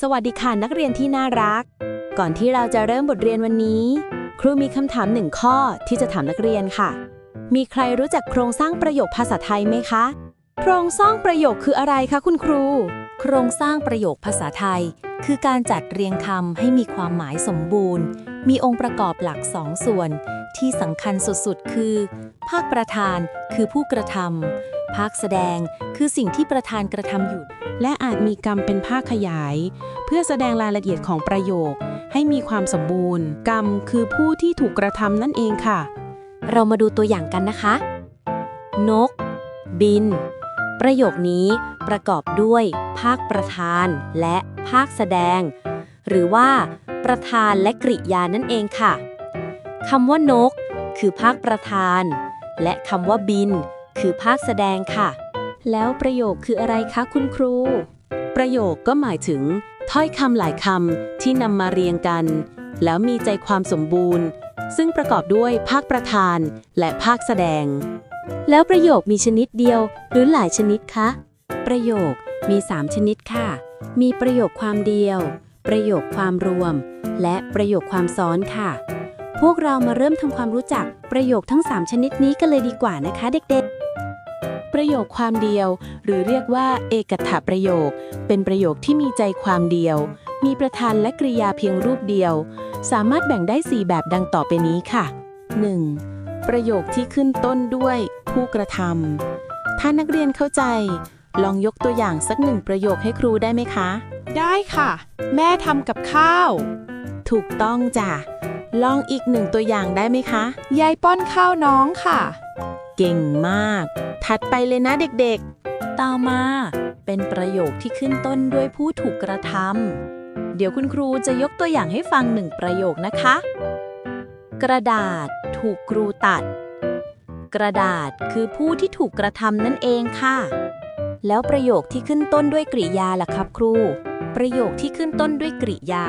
สวัสดีค่ะนักเรียนที่น่ารัก ก่อนที่เราจะเริ่มบทเรียนวันนี้ ครูมีคำถามหนึ่งข้อที่จะถามนักเรียนค่ะ มีใครรู้จักโครงสร้างประโยคภาษาไทยไหมคะ โครงสร้างประโยคคืออะไรคะคุณครู โครงสร้างประโยคภาษาไทย คือการจัดเรียงคำให้มีความหมายสมบูรณ์ มีองค์ประกอบหลักสองส่วน ที่สำคัญสุดๆ คือ ภาคประธานคือผู้กระทำภาคแสดงคือสิ่งที่ประธานกระทำอยู่ และอาจมีกรรมเป็นภาคขยาย เพื่อแสดงรายละเอียดของประโยค ให้มีความสมบูรณ์ กรรมคือผู้ที่ถูกกระทำนั่นเองค่ะ เรามาดูตัวอย่างกันนะคะ นก บิน ประโยคนี้ประกอบด้วย ภาคประธานและภาคแสดง หรือว่า ประธานและกริยานั่นเองค่ะคำว่านก คือภาคประธาน และคำว่าบิน คือภาคแสดงค่ะ แล้วประโยคคืออะไรคะคุณครู ประโยคก็หมายถึง ถ้อยคำหลายคำที่นำมาเรียงกัน แล้วมีใจความสมบูรณ์ ซึ่งประกอบด้วยภาคประธานและภาคแสดง แล้วประโยคมีชนิดเดียวหรือหลายชนิดคะประโยคมี 3 ชนิดค่ะ มีประโยคความเดียว ประโยคความรวม และประโยคความซ้อนค่ะ พวกเรามาเริ่มทำความรู้จักประโยคทั้ง 3 ชนิดนี้กันเลยดีกว่านะคะเด็กๆ ประโยคความเดียว หรือเรียกว่า เอกถะประโยค เป็นประโยคที่มีใจความเดียว มีประธานและกริยาเพียงรูปเดียว สามารถแบ่งได้ 4 แบบดังต่อไปนี้ค่ะ 1. ประโยคที่ขึ้นต้นด้วยผู้กระทำถ้านักเรียนเข้าใจ ลองยกตัวอย่างสักหนึ่งประโยคให้ครูได้ไหมคะ ได้ค่ะ แม่ทำกับข้าว ถูกต้องจ้ะ ลองอีกหนึ่งตัวอย่างได้ไหมคะ ยายป้อนข้าวน้องค่ะ เก่งมาก ถัดไปเลยนะเด็กๆ ต่อมา เป็นประโยคที่ขึ้นต้นด้วยผู้ถูกกระทำเดี๋ยวคุณครูจะยกตัวอย่างให้ฟังหนึ่งประโยคนะคะ กระดาษ ถูกครูตัด กระดาษคือผู้ที่ถูกกระทำนั่นเองค่ะ แล้วประโยคที่ขึ้นต้นด้วยกริยาล่ะครับครู ประโยคที่ขึ้นต้นด้วยกริยา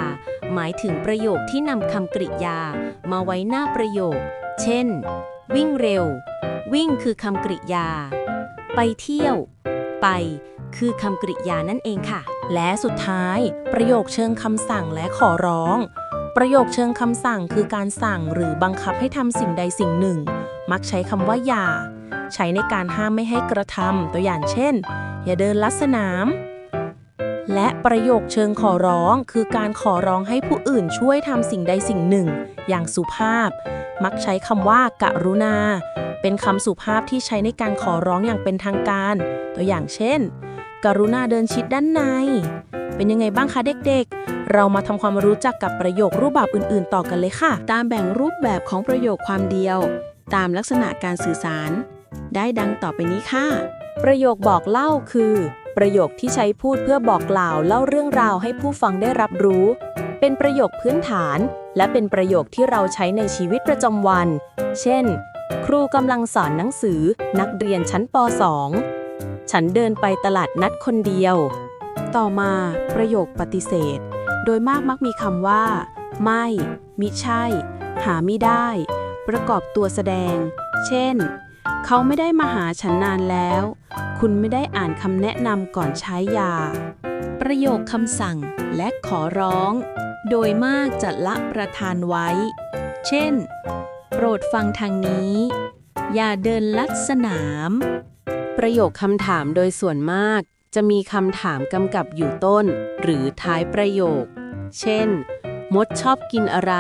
หมายถึงประโยคที่นำคำกริยา มาไว้หน้าประโยค เช่น วิ่งเร็ว วิ่งคือคำกริยา ไปเที่ยว ไป คือคำกริยานั่นเองค่ะ และสุดท้าย ประโยคเชิงคำสั่งและขอร้อง ประโยคเชิงคำสั่งคือการสั่งหรือบังคับให้ทำสิ่งใดสิ่งหนึ่ง มักใช้คำว่าอย่า ใช้ในการห้ามไม่ให้กระทำตัวอย่างเช่น อย่าเดินลัดสนาม และประโยคเชิงขอร้อง คือการขอร้องให้ผู้อื่นช่วยทำสิ่งใดสิ่งหนึ่ง อย่างสุภาพ มักใช้คำว่า กรุณา เป็นคำสุภาพที่ใช้ในการขอร้องอย่างเป็นทางการ ตัวอย่างเช่น กรุณาเดินชิดด้านใน เป็นยังไงบ้างคะเด็กๆเรามาทำความรู้จักกับประโยครูปแบบอื่น ๆ ต่อกันเลยค่ะ ตามแบ่งรูปแบบของประโยคความเดียว ตามลักษณะการสื่อสาร ได้ดังต่อไปนี้ค่ะ ประโยคบอกเล่าคือ ประโยคที่ใช้พูดเพื่อบอกกล่าวเล่าเรื่องราวให้ผู้ฟังได้รับรู้ เป็นประโยคพื้นฐาน และเป็นประโยคที่เราใช้ในชีวิตประจำวัน เช่น ครูกำลังสอนหนังสือ นักเรียนชั้นป .2 ฉันเดินไปตลาดนัดคนเดียว ต่อมาประโยคปฏิเสธ โดยมากมักมีคำว่า ไม่มิใช่ หาไม่ได้ ประกอบตัวแสดง เช่น เขาไม่ได้มาหาฉันนานแล้ว คุณไม่ได้อ่านคำแนะนำก่อนใช้ยา ประโยคคำสั่งและขอร้อง โดยมากจะละประทานไว้ เช่น โปรดฟังทางนี้ อย่าเดินลัดสนาม ประโยคคำถามโดยส่วนมาก จะมีคำถามกำกับอยู่ต้น หรือท้ายประโยค เช่น มดชอบกินอะไร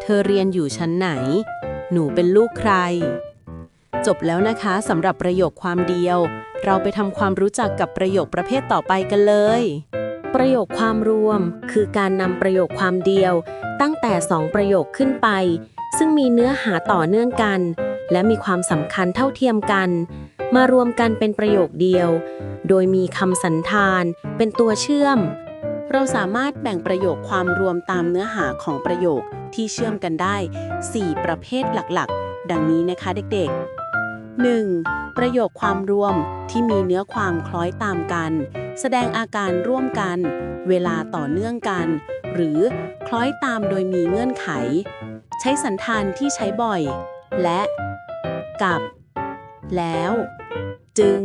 เธอเรียนอยู่ชั้นไหน หนูเป็นลูกใคร จบแล้วนะคะสำหรับประโยคความเดียว เราไปทำความรู้จักกับประโยคประเภทต่อไปกันเลย ประโยคความรวม คือการนำประโยคความเดียว ตั้งแต่2ประโยคขึ้นไป ซึ่งมีเนื้อหาต่อเนื่องกัน และมีความสำคัญเท่าเทียมกัน มารวมกันเป็นประโยคเดียว โดยมีคำสันธานเป็นตัวเชื่อม เราสามารถแบ่งประโยคความรวมตามเนื้อหาของประโยคที่เชื่อมกันได้ 4 ประเภทหลักๆ ดังนี้นะคะเด็กๆ 1. ประโยคความรวมที่มีเนื้อความคล้อยตามกัน แสดงอาการร่วมกัน เวลาต่อเนื่องกัน หรือคล้อยตามโดยมีเงื่อนไข ใช้สันธานที่ใช้บ่อย และ กับ แล้ว จึง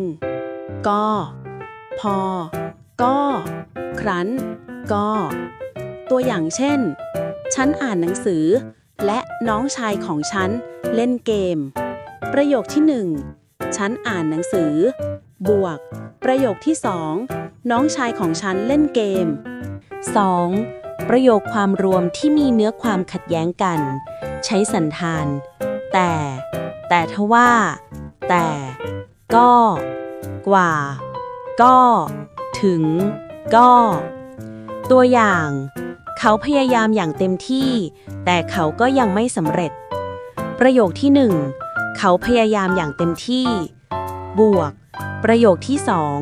ก็ พอ ก็ ครั้น ก็ ตัวอย่างเช่น ฉันอ่านหนังสือ และน้องชายของฉันเล่นเกม ประโยคที่หนึ่งฉันอ่านหนังสือ บวก ประโยคที่สองน้องชายของฉันเล่นเกม 2. ประโยคความรวมที่มีเนื้อความขัดแย้งกัน ใช้สันธาน แต่ แต่ทว่า แต่ ก็ กว่า ก็ ถึง ก็ ตัวอย่าง เขาพยายามอย่างเต็มที่ แต่เขาก็ยังไม่สำเร็จ ประโยคที่หนึ่ง เขาพยายามอย่างเต็มที่ บวก ประโยคที่สอง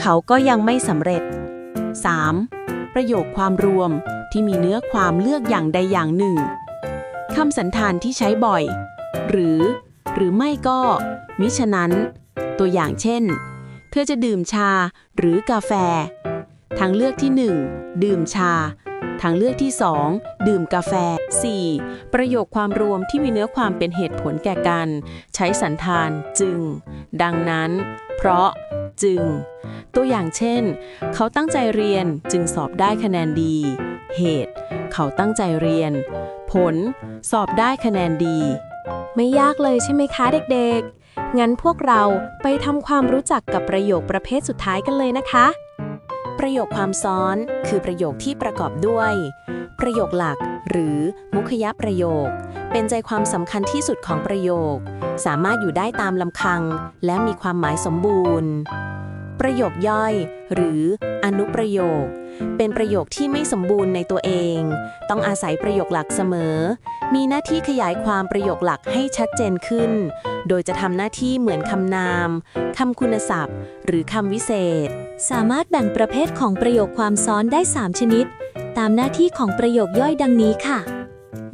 เขาก็ยังไม่สำเร็จ 3. ประโยคความรวมที่มีเนื้อความเลือกอย่างใดอย่างหนึ่งคำสันธานที่ใช้บ่อย หรือ หรือไม่ก็ มิฉะนั้น ตัวอย่างเช่น เธอจะดื่มชาหรือกาแฟ ทางเลือกที่ 1 ดื่มชา ทางเลือกที่ 2 ดื่มกาแฟ 4. ประโยคความรวมที่มีเนื้อความเป็นเหตุผลแก่กัน ใช้สันธานจึง ดังนั้น เพราะจึง ตัวอย่างเช่น เขาตั้งใจเรียนจึงสอบได้คะแนนดี เหตุ เขาตั้งใจเรียน ผล สอบได้คะแนนดี ไม่ยากเลยใช่ไหมคะเด็กๆ งั้นพวกเราไปทำความรู้จักกับประโยคประเภทสุดท้ายกันเลยนะคะ ประโยคความซ้อนคือประโยคที่ประกอบด้วย ประโยคหลัก หรือมุขยประโยค เป็นใจความสำคัญที่สุดของประโยค สามารถอยู่ได้ตามลำคัง และมีความหมายสมบูรณ์ ประโยคย่อย หรืออนุประโยค เป็นประโยคที่ไม่สมบูรณ์ในตัวเอง ต้องอาศัยประโยคหลักเสมอ มีหน้าที่ขยายความประโยคหลักให้ชัดเจนขึ้น โดยจะทำหน้าที่เหมือนคำนาม คำคุณศัพท์ หรือคำวิเศษ สามารถแบ่งประเภทของประโยคความซ้อนได้ 3 ชนิด ตามหน้าที่ของประโยคย่อยดังนี้ค่ะ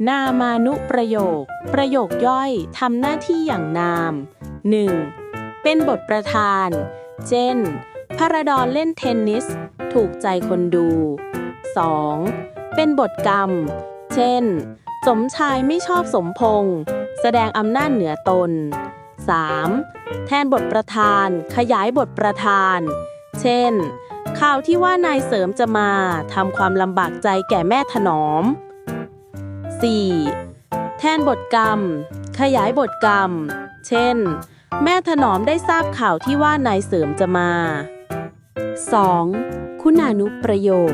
นามานุประโยค ประโยคย่อยทำหน้าที่อย่างนาม 1. เป็นบทประธาน เช่นพระดอนเล่นเทนนิส ถูกใจคนดู 2. เป็นบทกรรม เช่น สมชายไม่ชอบสมพงษ์แสดงอำนาจเหนือตน 3. แทนบทประธาน ขยายบทประธาน เช่น ข่าวที่ว่านายเสริมจะมาทำความลำบากใจแก่แม่ถนอม 4. แทนบทกรรม ขยายบทกรรม เช่น แม่ถนอมได้ทราบข่าวที่ว่านายเสริมจะมา 2. คุณานุประโยค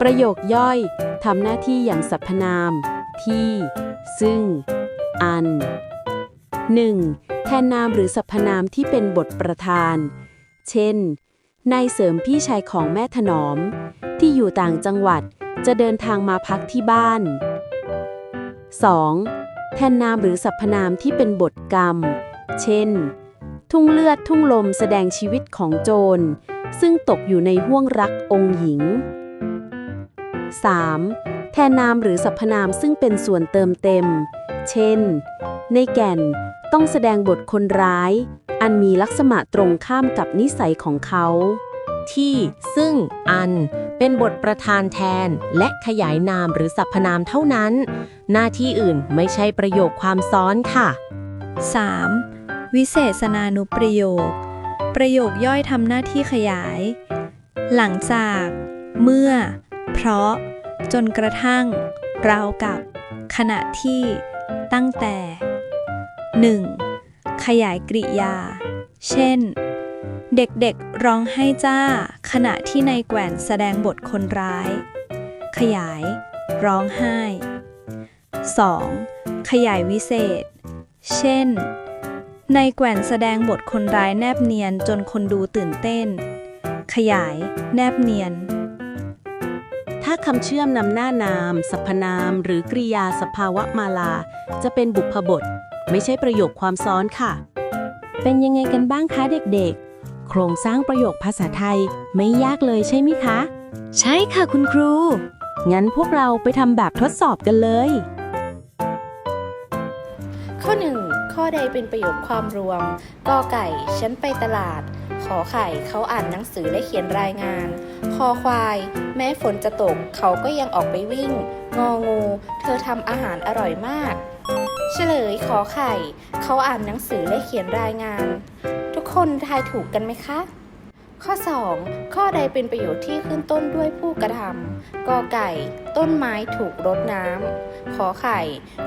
ประโยคย่อยทำหน้าที่อย่างสรรพนาม ที่ ซึ่ง อัน 1. แทนนามหรือสรรพนามที่เป็นบทประธาน เช่น นายเสริมพี่ชายของแม่ถนอม ที่อยู่ต่างจังหวัดจะเดินทางมาพักที่บ้าน 2. แทนนามหรือสรรพนามที่เป็นบทกรรม เช่น ทุ่งเลือดทุ่งลมแสดงชีวิตของโจร ซึ่งตกอยู่ในห้วงรักองค์หญิง 3. แทนนามหรือสรรพนามซึ่งเป็นส่วนเติมเต็ม เช่น ในแก่นต้องแสดงบทคนร้าย อันมีลักษณะตรงข้ามกับนิสัยของเขา ที่ ซึ่ง อัน เป็นบทประธานแทน และขยายนามหรือสรรพนามเท่านั้น หน้าที่อื่นไม่ใช่ประโยคความซ้อนค่ะ 3. วิเศษนานุประโยค ประโยคย่อยทำหน้าที่ขยาย หลังจาก เมื่อ เพราะ จนกระทั่ง ราวกับ ขณะที่ ตั้งแต่ 1. ขยายกริยา เช่น เด็กๆร้องไห้จ้า ขณะที่นายแกว่นแสดงบทคนร้าย ขยาย ร้องไห้ 2. ขยายวิเศษ เช่น ในายแกว่นแสดงบทคนร้ายแนบเนียนจนคนดูตื่นเต้น ขยาย แนบเนียน ถ้าคำเชื่อมนำหน้านาม สรรพนาม หรือกริยาสภาวะมาลา จะเป็นบุพบท ไม่ใช่ประโยคความซ้อนค่ะ เป็นยังไงกันบ้างคะเด็กๆ โครงสร้างประโยคภาษาไทยไม่ยากเลยใช่ไหมคะ ใช่ค่ะคุณครู งั้นพวกเราไปทำแบบทดสอบกันเลย ใดเป็นประโยคความรวมกอไก่ฉันไปตลาด ขอไข่เขาอ่านหนังสือและเขียนรายงาน คอควาย แม้ฝนจะตกเขาก็ยังออกไปวิ่ง งองู เธอทำอาหารอร่อยมาก เฉลยขอไข่ เขาอ่านหนังสือและเขียนรายงาน ทุกคนทายถูกกันไหมคะ ข้อ 2 ข้อใดเป็นประโยชน์ที่ขึ้นต้นด้วยผู้กระทำกอไก่ ต้นไม้ถูกรดน้ำขอไข่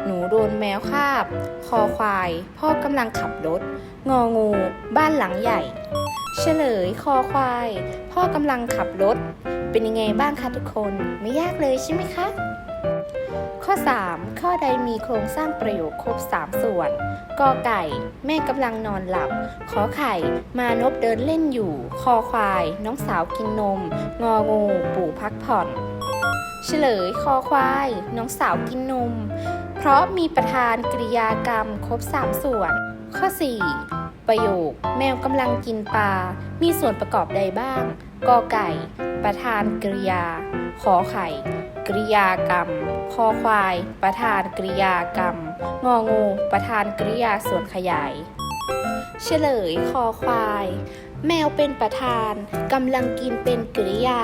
หนูโดนแมวคาบ คอควาย พ่อกำลังขับรถ งองู บ้านหลังใหญ่ เฉลย คอควาย พ่อกำลังขับรถ เป็นยังไงบ้างคะทุกคน ไม่ยากเลยใช่ไหมคะ ข้อ 3 ข้อใดมีโครงสร้างประโยคครบ 3 ส่วนกอไก่ แม่กำลังนอนหลับ ขอไข่ มานพเดินเล่นอยู่ คอควาย น้องสาวกินนม งองูปู่พักผ่อน เฉลย คอควาย น้องสาวกินนม เพราะมีประธานกริยากรรมครบ 3 ส่วน ข้อ 4 ประโยค แมวกำลังกินปลา มีส่วนประกอบใดบ้างกอไก่ ประธานกริยา ขอไข่ กริยากรรม คอควาย ประธานกริยากรรม งองู ประธานกริยาส่วนขยาย เฉลยคอควาย แมวเป็นประธานกำลังกินเป็นกริยา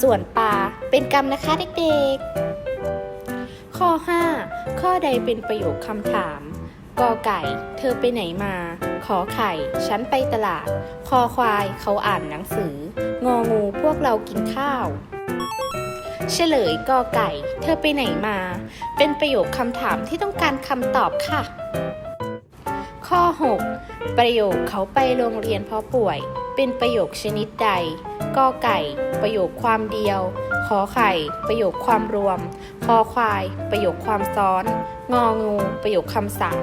ส่วนปลาเป็นกรรมนะคะเด็กๆ ข้อ 5 ข้อใดเป็นประโยคคำถามกอไก่ เธอไปไหนมา ขอไข่ ฉันไปตลาด คอควาย เขาอ่านหนังสือ งองู พวกเรากินข้าว เฉลยกอไก่ เธอไปไหนมา เป็นประโยคคำถามที่ต้องการคำตอบค่ะ ข้อ 6 ประโยคเขาไปโรงเรียนเพราะป่วย เป็นประโยคชนิดใดกอไก่ ประโยคความเดียว ขอไข่ ประโยคความรวม คอควาย ประโยคความซ้อน งองู ประโยคคำสั่ง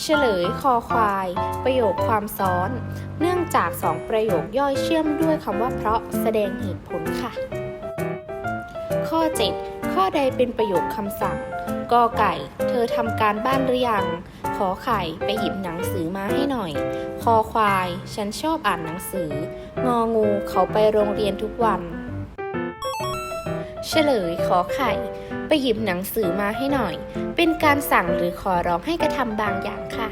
เฉลยคอควาย ประโยคความซ้อน เนื่องจากสองประโยคย่อยเชื่อมด้วยคำว่าเพราะแสดงเหตุผลค่ะ ข้อ 7 ข้อใดเป็นประโยคคำสั่งกอไก่ เธอทำการบ้านหรือยัง ขอไข่ไปหยิบหนังสือมาให้หน่อย คอควาย ฉันชอบอ่านหนังสือ งองูเขาไปโรงเรียนทุกวัน เฉลยขอไข่ ไปหยิบหนังสือมาให้หน่อย เป็นการสั่งหรือขอร้องให้กระทำบางอย่างค่ะ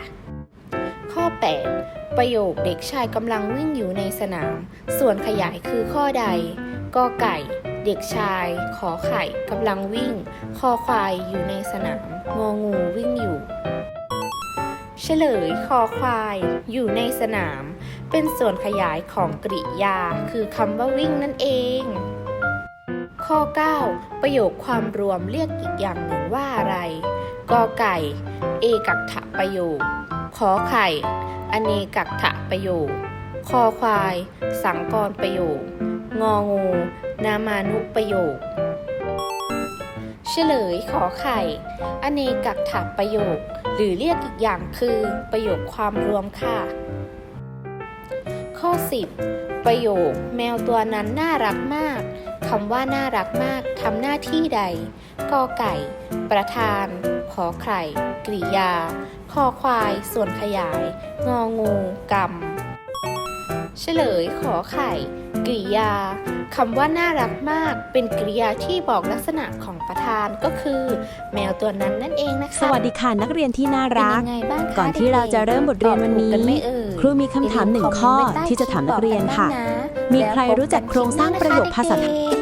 ข้อ 8 ประโยคเด็กชายกำลังวิ่งอยู่ในสนาม ส่วนขยายคือข้อใดกอไก่ เด็กชาย ขอไข่กำลังวิ่ง คอควายอยู่ในสนาม งองูวิ่งอยู่ เฉลยคอควายอยู่ในสนาม เป็นส่วนขยายของกริยา คือคำว่าวิ่งนั่นเองข้อ 9 ประโยคความรวมเรียกอีกอย่างหนึ่งว่าอะไรกอไก่ เอกักถะประโยค ขอไข่ อเนกักถะประโยค คอควาย สังกรประโยค งองู นามานุประโยค เฉลยขอไข่ อเนกักถะประโยค หรือเรียกอีกอย่างคือประโยคความรวมค่ะ ข้อ 10 ประโยค แมวตัวนั้นน่ารักมากคำว่าน่ารักมากทำหน้าที่ใดกอไก่ ประธาน ขอไข่ กริยา คอควาย ส่วนขยาย งองู กรรม เฉลยขอไข่ กริยาคำว่าน่ารักมาก เป็นกริยาที่บอกลักษณะของประธานก็คือ แมวตัวนั้นนั่นเองนะคะ สวัสดีค่ะนักเรียนที่น่าเป็นรักยังไงบ้างคะก่อนที่เราจะเริ่มบทเรียนวันนี้ตอบถูกกัไหมเอ่ยครูมีคำถามหนึ่งข้อที่จะถามนักเรียนค่ะ มีใครรู้จักโครงสร้างประโยคภาษาไทยย